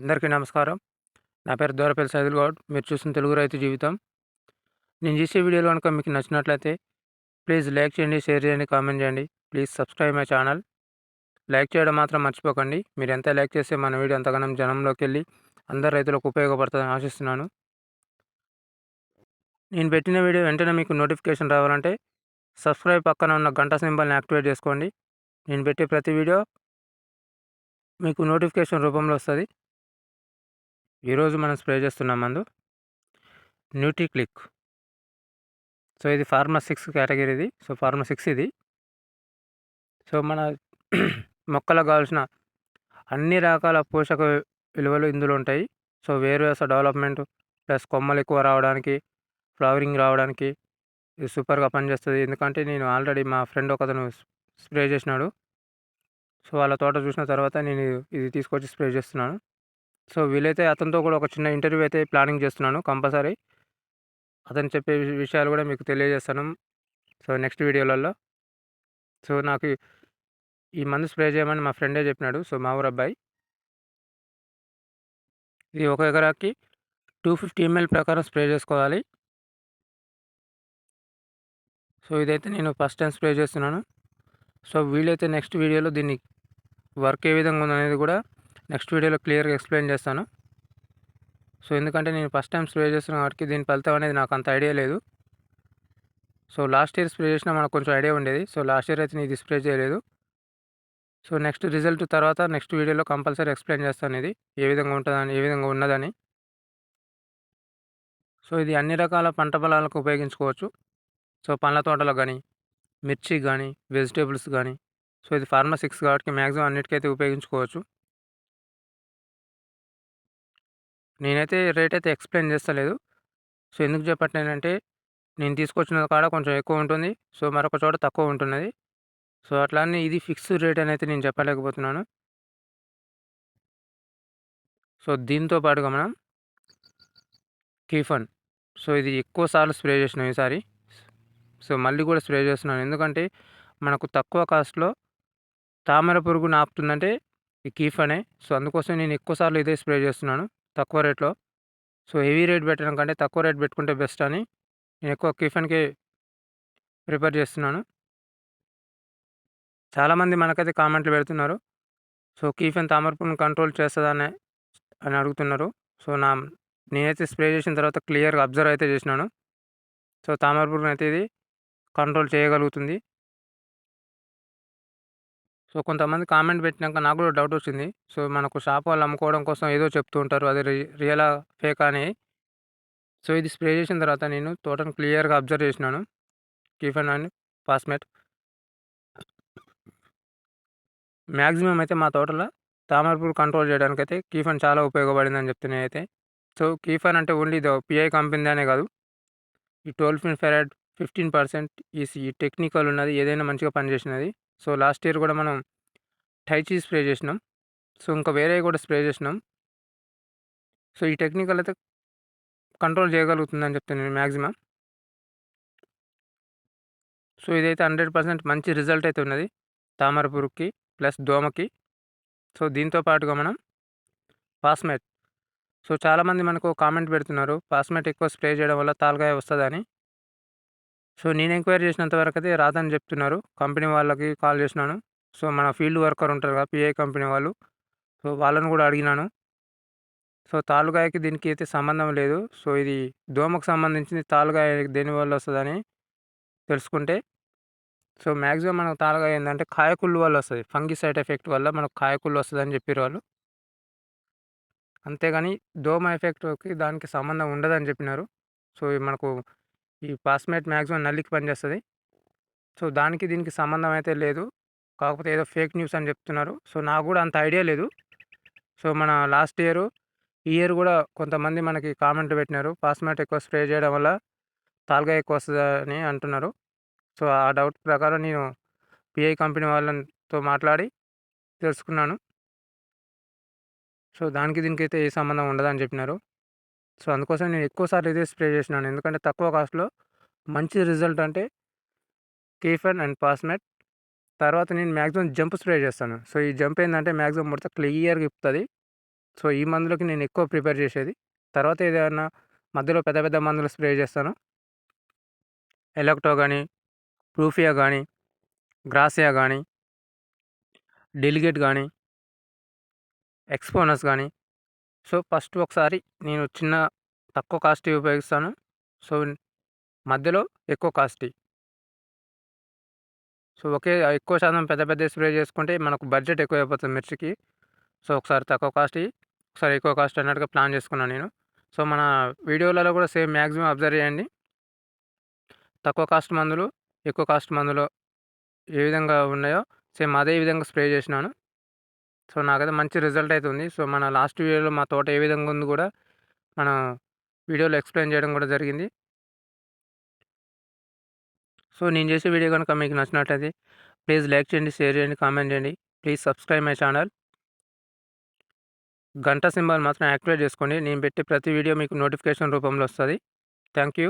అందరికీ నమస్కారం. నా పేరు దూరపల్లి సైదుల్ గౌడ్. మీరు చూసిన తెలుగు రైతు జీవితం. నేను చేసే వీడియోలు కనుక మీకు నచ్చినట్లయితే ప్లీజ్ లైక్ చేయండి షేర్ చేయండి కామెంట్ చేయండి. Please subscribe my channel. Like చేయడం మాత్రం మర్చిపోకండి. మీరు ఎంత లైక్ చేస్తే మన వీడియో అంతగానం జనంలోకి వెళ్ళి అందరు రైతులకు ఉపయోగపడుతుందని ఆశిస్తున్నాను. నేను పెట్టిన వీడియో వెంటనే మీకు నోటిఫికేషన్ రావాలంటే సబ్స్క్రైబ్ పక్కన ఉన్న గంట సింబల్ని యాక్టివేట్ చేసుకోండి. నేను పెట్టే ప్రతి వీడియో మీకు నోటిఫికేషన్ రూపంలో వస్తుంది. ఈరోజు మనం స్ప్రే చేస్తున్న మందు. న్యూట్రీ క్లిక్ సో ఇది ఫార్మా సిక్స్ కేటగిరీది. సో ఫార్మా సిక్స్ ఇది. సో మన మొక్కలకు కావాల్సిన అన్ని రకాల పోషక విలువలు ఇందులో ఉంటాయి. సో వేరువేస డెవలప్మెంట్ ప్లస్ కొమ్మలు ఎక్కువ రావడానికి ఫ్లవరింగ్ రావడానికి ఇది సూపర్గా పనిచేస్తుంది. ఎందుకంటే నేను ఆల్రెడీ మా ఫ్రెండ్ ఒకతను స్ప్రే చేసినాడు. సో వాళ్ళ తోట చూసిన తర్వాత నేను ఇది తీసుకొచ్చి స్ప్రే చేస్తున్నాను. సో వీలైతే అతనితో కూడా ఒక చిన్న ఇంటర్వ్యూ అయితే ప్లానింగ్ చేస్తున్నాను కంపల్సరీ. అతను చెప్పే విషయాలు కూడా మీకు తెలియజేస్తాను. సో నెక్స్ట్ వీడియోలలో సో నాకు ఈ మందు స్ప్రే చేయమని మా ఫ్రెండే చెప్పినాడు. సో మా ఊరు అబ్బాయి. ఇది ఒక ఎకరాకి టూ ఫిఫ్టీ ఎంఎల్ ప్రకారం స్ప్రే చేసుకోవాలి. సో ఇదైతే నేను ఫస్ట్ టైం స్ప్రే చేస్తున్నాను. సో వీలైతే నెక్స్ట్ వీడియోలో దీన్ని వర్క్ ఏ విధంగా ఉందనేది కూడా నెక్స్ట్ వీడియోలో క్లియర్గా ఎక్స్ప్లెయిన్ చేస్తాను. సో ఎందుకంటే నేను ఫస్ట్ టైం స్ప్రే చేస్తున్న వాటికి దీని ఫలితం అనేది నాకు అంత ఐడియా లేదు. సో లాస్ట్ ఇయర్ స్ప్రే చేసినా మనకు కొంచెం ఐడియా ఉండేది. సో లాస్ట్ ఇయర్ అయితే నేను ఇది స్ప్రే చేయలేదు. సో నెక్స్ట్ రిజల్ట్ తర్వాత నెక్స్ట్ వీడియోలో కంపల్సరీ ఎక్స్ప్లెయిన్ చేస్తాను ఇది. ఏ విధంగా ఉంటుందని ఏ విధంగా ఉన్నదని. సో ఇది అన్ని రకాల పంట పొలాలకు ఉపయోగించుకోవచ్చు. సో పండ్ల తోటలకు కానీ మిర్చి కానీ వెజిటేబుల్స్ కానీ సో ఇది ఫార్మసిక్స్ కాబట్టి మ్యాక్సిమం అన్నిటికైతే ఉపయోగించుకోవచ్చు. నేనైతే రేట్ అయితే ఎక్స్ప్లెయిన్ చేస్తలేదు. సో ఎందుకు చెప్పట్లేనంటే నేను తీసుకొచ్చిన కాడ కొంచెం ఎక్కువ ఉంటుంది. సో మరొక చోట తక్కువ ఉంటున్నది. సో అట్లానే ఇది ఫిక్స్డ్ రేట్ అని అయితే నేను చెప్పలేకపోతున్నాను. సో దీంతో పాటుగా మనం కీఫన్ సో ఇది ఎక్కువ సార్లు స్ప్రే చేసినాం ఈసారి. సో మళ్ళీ కూడా స్ప్రే చేస్తున్నాను. ఎందుకంటే మనకు తక్కువ కాస్ట్లో తామర పురుగును ఆపుతుందంటే ఈ కీఫనే సో అందుకోసం నేను ఎక్కువసార్లు ఇదే స్ప్రే చేస్తున్నాను. తక్కువ రేట్లో. సో హెవీ రేట్ పెట్టడం కంటే తక్కువ రేట్ పెట్టుకుంటే బెస్ట్ అని నేను ఎక్కువ కీఫన్కి ప్రిపేర్ చేస్తున్నాను. చాలామంది మనకైతే కామెంట్లు పెడుతున్నారు. సో కీఫెన్ తామరపుని కంట్రోల్ చేస్తుందనే అని అడుగుతున్నారు. సో నా నేనైతే స్ప్రే చేసిన తర్వాత క్లియర్గా అబ్జర్వ్ అయితే చేసినాను. సో తామరపురం అయితే ఇది కంట్రోల్ చేయగలుగుతుంది. సో కొంతమంది కామెంట్ పెట్టినాక నాకు కూడా డౌట్ వచ్చింది. సో మనకు షాప్ వాళ్ళు అమ్ముకోవడం కోసం ఏదో చెప్తూ ఉంటారు. అది రియలా ఫేక్ అని. సో ఇది స్ప్రే చేసిన తర్వాత నేను తోటను క్లియర్గా అబ్జర్వ్ చేసినాను. కీఫన్ అండ్ పాస్మెట్ మ్యాక్సిమం అయితే మా తోటలో తామరపూర్ కంట్రోల్ చేయడానికి అయితే కీఫన్ చాలా ఉపయోగపడిందని చెప్తున్నాయి అయితే సో కీఫన్ అంటే ఓన్లీ ఇది పిఐ కంపెనీ అనే కాదు. ఈ ట్వెల్వ్ ఫిన్ ఫెరాడ్ ఫిఫ్టీన్ పర్సెంట్ ఈ టెక్నికల్ ఉన్నది ఏదైనా మంచిగా పనిచేసినది. సో లాస్ట్ ఇయర్ కూడా మనం టైచీ స్ప్రే చేసినాం. సో ఇంకా వేరే కూడా స్ప్రే చేసినాం. సో ఈ టెక్నికల్ అయితే కంట్రోల్ చేయగలుగుతుందని చెప్తాను నేను మ్యాక్సిమం సో ఇదైతే హండ్రెడ్ పర్సెంట్ మంచి రిజల్ట్ అయితే ఉన్నది. తామర పురుగుకి ప్లస్ దోమకి. సో దీంతో పాటుగా మనం పాస్మేట్. సో చాలామంది మనకు కామెంట్ పెడుతున్నారు. పాస్మేట్ ఎక్కువ స్ప్రే చేయడం వల్ల తాల్గాయ వస్తుందని. సో నేను ఎంక్వైరీ చేసినంత వరకు అయితే రాదని చెప్తున్నారు. కంపెనీ వాళ్ళకి కాల్ చేసినాను. సో మన ఫీల్డ్ వర్కర్ ఉంటారు కదా పిఐ కంపెనీ వాళ్ళు. సో వాళ్ళని కూడా అడిగినాను. సో తాలుగాయకి దీనికి అయితే సంబంధం లేదు. సో ఇది దోమకు సంబంధించింది తాలుగాయ దేనివల్ల వస్తుందని తెలుసుకుంటే సో మ్యాక్సిమం మనకు తాలుగాయ ఏంటంటే కాయకుళ్ళు వల్ల వస్తుంది. ఫంగి సైడ్ ఎఫెక్ట్ వల్ల మనకు కాయకుళ్ళు వస్తుందని చెప్పారు వాళ్ళు. అంతేగాని దోమ ఎఫెక్ట్కి దానికి సంబంధం ఉండదని చెప్పినారు. సో మనకు ఈ పాస్మేట్ మ్యాక్సిమం నల్లికి పనిచేస్తుంది సో దానికి దీనికి సంబంధం అయితే లేదు. కాకపోతే ఏదో ఫేక్ న్యూస్ అని చెప్తున్నారు. సో నాకు కూడా అంత ఐడియా లేదు. సో మన లాస్ట్ ఇయర్ ఈ ఇయర్ కూడా కొంతమంది మనకి కామెంట్ పెట్టినారు. పాస్మేట్ ఎక్కువ స్ప్రే చేయడం వల్ల తాల్గా ఎక్కువ వస్తుందని అంటున్నారు. సో ఆ డౌట్ ప్రకారం నేను పిఐ కంపెనీ వాళ్ళతో మాట్లాడి తెలుసుకున్నాను. సో దానికి దీనికైతే ఏ సంబంధం ఉండదని చెప్పినారు. సో అందుకోసం నేను ఎక్కువసార్లు ఇదే స్ప్రే చేసినాను. ఎందుకంటే తక్కువ కాస్ట్లో మంచి రిజల్ట్ అంటే కీఫెన్ అండ్ పాస్మెట్. తర్వాత నేను మ్యాక్సిమం జంప్ స్ప్రే చేస్తాను. సో ఈ జంప్ ఏంటంటే మ్యాక్సిమం ముడత క్లియర్గా ఇప్పుతుంది. సో ఈ మందులకి నేను ఎక్కువ ప్రిపేర్ చేసేది. తర్వాత ఏదైనా మధ్యలో పెద్ద పెద్ద మందులు స్ప్రే చేస్తాను. ఎలక్టో కానీ ప్రూఫియా కానీ గ్రాసియా కానీ డెలిగేట్ కానీ ఎక్స్పోనస్ కానీ సో ఫస్ట్ ఒకసారి నేను చిన్న తక్కువ కాస్ట్ ఉపయోగిస్తాను. సో మధ్యలో ఎక్కువ కాస్ట్ సో ఒకే ఎక్కువ శాతం పెద్ద పెద్ద స్ప్రే చేసుకుంటే మనకు బడ్జెట్ ఎక్కువ అయిపోతుంది మిర్చికి. సో ఒకసారి తక్కువ కాస్ట్ ఒకసారి ఎక్కువ కాస్ట్ అన్నట్టుగా ప్లాన్ చేసుకున్నాను నేను. సో మన వీడియోలలో కూడా సేమ్ మ్యాక్సిమం అబ్జర్వ్ చేయండి. తక్కువ కాస్ట్ మందులు ఎక్కువ కాస్ట్ మందులు ఏ విధంగా ఉన్నాయో సేమ్ అదే విధంగా స్ప్రే చేసినాను. సో నాకైతే మంచి రిజల్ట్ అయితే ఉంది సో మన లాస్ట్ వీడియోలో మా తోట ఏ విధంగా ఉంది కూడా మన వీడియోలో ఎక్స్ప్లెయిన్ చేయడం కూడా జరిగింది. సో నేను చేసే వీడియో కనుక మీకు నచ్చినట్లయితే ప్లీజ్ లైక్ చేయండి షేర్ చేయండి కామెంట్ చేయండి. Please subscribe my channel. గంట సింబల్ మాత్రం యాక్టివేట్ చేసుకోండి. నేను పెట్టే ప్రతి వీడియో మీకు నోటిఫికేషన్ రూపంలో వస్తుంది. Thank you